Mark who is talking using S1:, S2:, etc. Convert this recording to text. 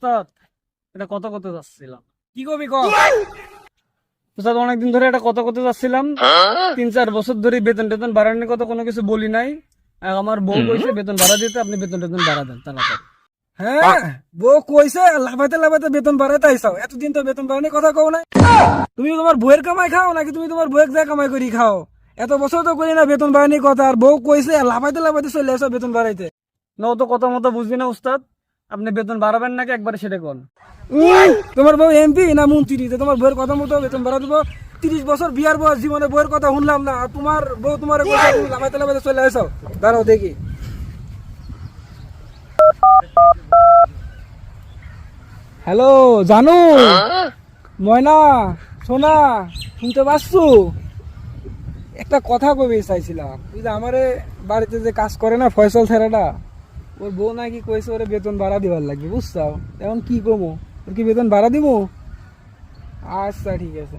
S1: উস্তাদ এটা কত কত যাচ্ছিলাম।
S2: কি কবি ক
S1: উস্তাদ অনেকদিন ধরে এটা কত কত যাচ্ছিলাম। তিন চার বছর ধরে বেতন টেতন বাড়ানোর কথা কোনো কিছু বলি নাই। আমার বউ কইছে বেতন বাড়া দিতে আপনি বেতন টেতন বাড়া দেন তাড়াতাড়ি।
S2: হ্যাঁ বউ কইছে লাভাইতে লাভাইতে বেতন বাড়াইতে আইসাও। এতদিন তো বেতন বাড়ানোর কথা কও নাই। তুমি তোমার বউয়ের কামাই খাও নাকি তুমি তোমার বউয়ের যা কামাই করি খাও? এত বছর তো করি না বেতন বাড়ানোর কথা। আর বউ কইছে লাভাইতে লাভাইতে চলে আসো বেতন বাড়াইতে।
S1: না তো কথা মতো বুঝবি না উস্তাদ আপনি বেতন বাড়াবেন নাকি একবারে সেটা কোন?
S2: তোমার বউ এমপি না মন্ত্রী? তোমার বউয়ের কথা মতো বেতন বাড়া দিব তিরিশ বছর বিয়ার বয়স জীবনে বউয়ের কথা শুনলাম না, আর তোমার বউ তোমার লাভাইতে লাভাইতে চলে আসো। দাঁড়াও দেখি। হ্যালো, জানু? ময়না, সোনা, শুনতে পাচ্ছো? একটা কথা কবি চাইছিলাম। তুই যে আমারে বাড়িতে যে কাজ করে না, ফয়সল ছেলেটা ওর বউ নাকি কইছে ওরে বেতন বাড়া দিবার লাগবে, বুঝছাও? এখন কি কমো? ওর কি বেতন বাড়া দিমু? আচ্ছা ঠিক আছে।